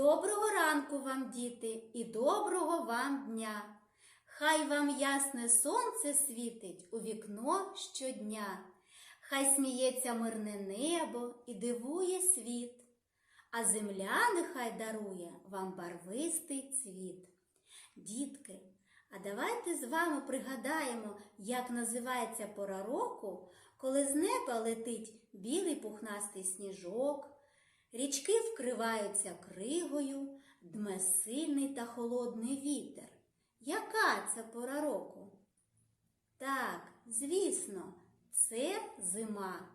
Доброго ранку вам, діти, і доброго вам дня. Хай вам ясне сонце світить у вікно щодня. Хай сміється мирне небо і дивує світ, а земля нехай дарує вам барвистий цвіт. Дітки, а давайте з вами пригадаємо, як називається пора року, коли з неба летить білий пухнастий сніжок, річки вкриваються кригою, дме сильний та холодний вітер. Яка це пора року? Так, звісно, це зима.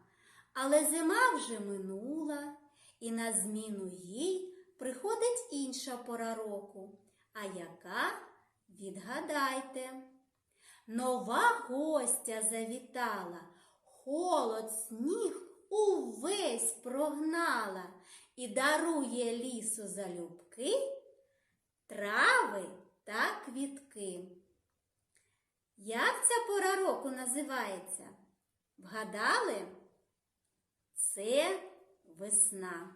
Але зима вже минула, і на зміну їй приходить інша пора року. А яка? Відгадайте. Нова гостя завітала, холод, сніг увесь прогнала і дарує лісу залюбки трави та квітки. Як ця пора року називається? Вгадали? Це весна.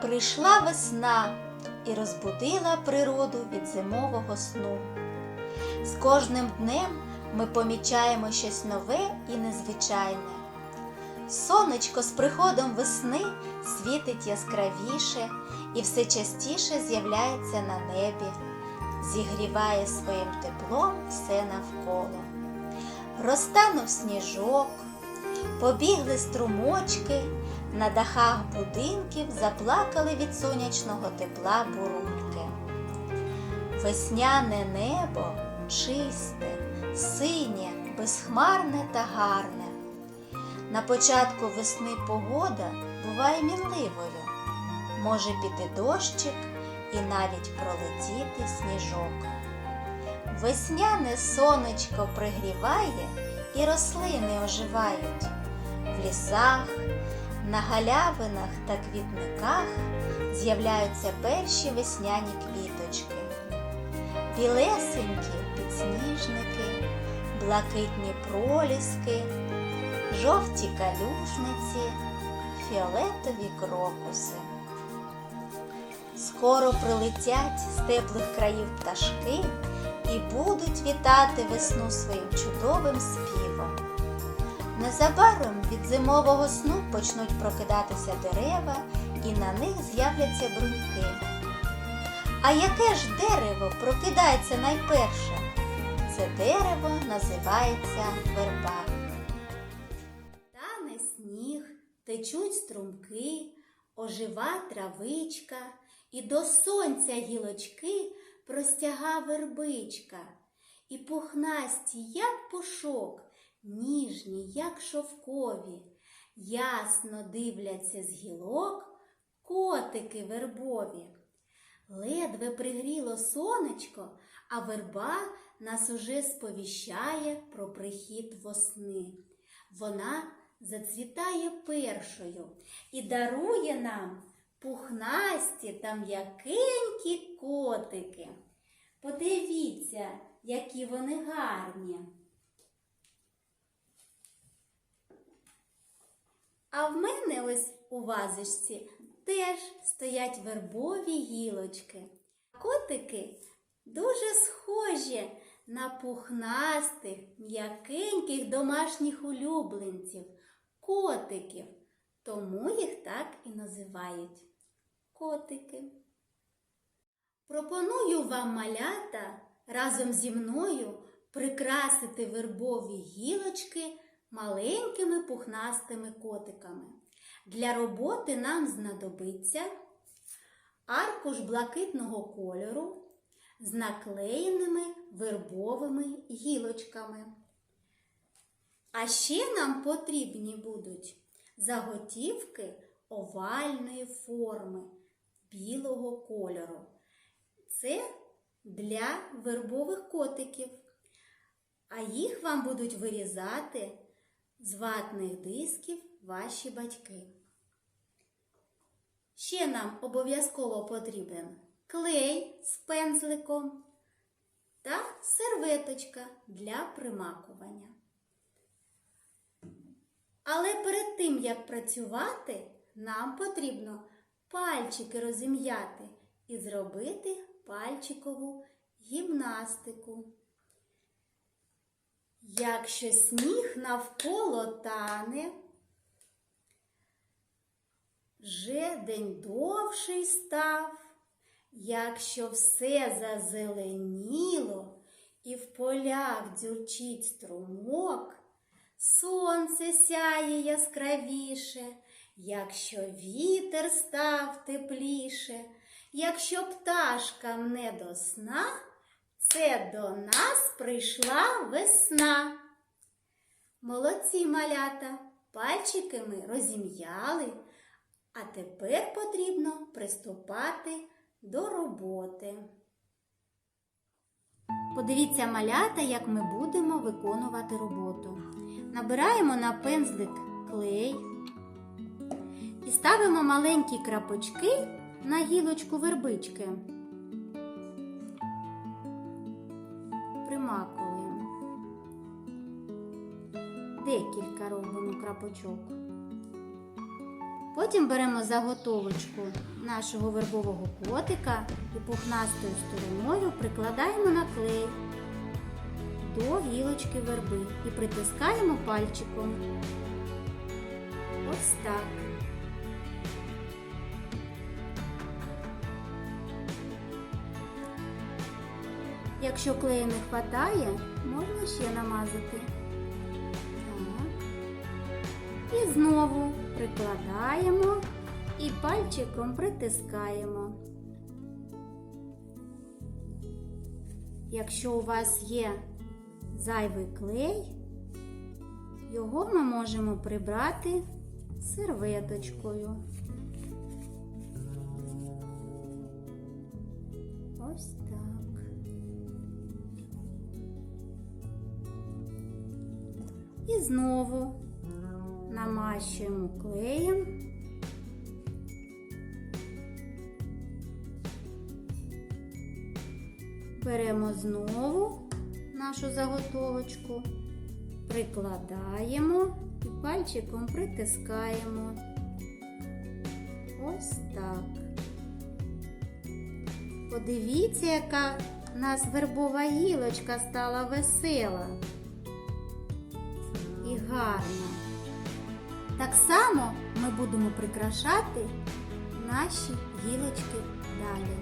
Прийшла весна і розбудила природу від зимового сну. З кожним днем ми помічаємо щось нове і незвичайне. Сонечко з приходом весни світить яскравіше і все частіше з'являється на небі, зігріває своїм теплом все навколо. Розтанув сніжок, побігли струмочки, на дахах будинків заплакали від сонячного тепла бурульки. Весняне небо чисте, синє, безхмарне та гарне. На початку весни погода буває мінливою. Може піти дощик і навіть пролетіти сніжок. Весняне сонечко пригріває і рослини оживають. В лісах, на галявинах та квітниках з'являються перші весняні квіточки. Білесенькі підсніжники, блакитні проліски, жовті калюжниці, фіолетові крокуси. Скоро прилетять з теплих країв пташки і будуть вітати весну своїм чудовим співом. Незабаром від зимового сну почнуть прокидатися дерева і на них з'являться бруньки. А яке ж дерево прокидається найперше? Це дерево називається верба. Тане сніг, течуть струмки, ожива травичка, і до сонця гілочки простяга вербичка, і пухнасті, як пушок, ніжні, як шовкові, ясно дивляться з гілок котики вербові. Ледве пригріло сонечко, а верба нас уже сповіщає про прихід восни. Вона зацвітає першою і дарує нам пухнасті та м'якенькі котики. Подивіться, які вони гарні. А в мене ось у вазочці теж стоять вербові гілочки. Котики дуже схожі на пухнастих, м'якеньких домашніх улюбленців, котиків. Тому їх так і називають котики. Пропоную вам малята разом зі мною прикрасити вербові гілочки маленькими пухнастими котиками. Для роботи нам знадобиться аркуш блакитного кольору з наклеєними вербовими гілочками. А ще нам потрібні будуть заготівки овальної форми білого кольору. Це для вербових котиків. А їх вам будуть вирізати з ватних дисків ваші батьки. Ще нам обов'язково потрібен клей з пензликом та серветочка для примакування. Але перед тим, як працювати, нам потрібно пальчики розім'яти і зробити пальчикову гімнастику. Якщо сніг навколо тане, вже день довший став, якщо все зазеленіло і в полях дзюрчить струмок, сонце сяє яскравіше, якщо вітер став тепліше, якщо пташка не до сна, це до нас прийшла весна. Молодці малята, пальчики ми розім'яли, а тепер потрібно приступати до роботи. Подивіться малята, як ми будемо виконувати роботу. Набираємо на пензлик клей і ставимо маленькі крапочки на гілочку вербички. Примакуємо. Декілька робимо крапочок. Потім беремо заготовочку нашого вербового котика і пухнастою стороною прикладаємо на клей до гілочки верби і притискаємо пальчиком. Ось так. Якщо клею не вистачає, можна ще намазати. Так. І знову прикладаємо і пальчиком притискаємо. Якщо у вас є зайвий клей, його ми можемо прибрати серветочкою. Ось так. І знову намащуємо клеєм. Беремо знову нашу заготовочку, прикладаємо і пальчиком притискаємо. Ось так. Подивіться, яка у нас вербова гілочка стала весела і гарна. Так само ми будемо прикрашати наші гілочки далі.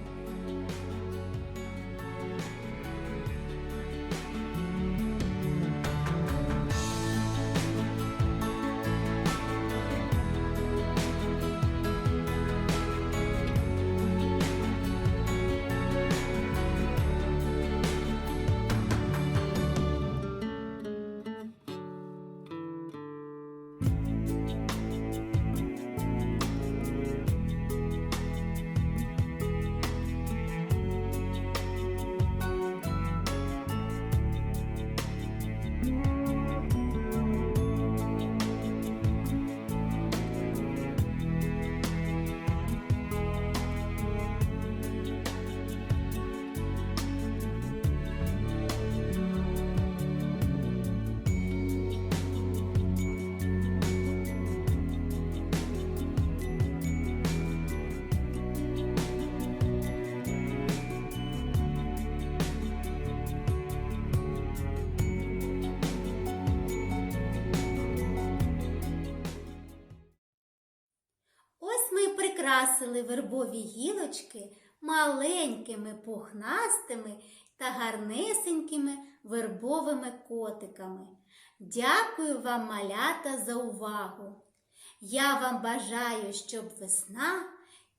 Прикрасили вербові гілочки маленькими пухнастими та гарнесенькими вербовими котиками. Дякую вам, малята, за увагу. Я вам бажаю, щоб весна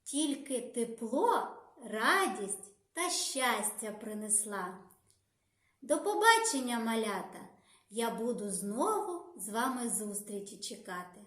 тільки тепло, радість та щастя принесла. До побачення, малята! Я буду знову з вами зустрічі чекати.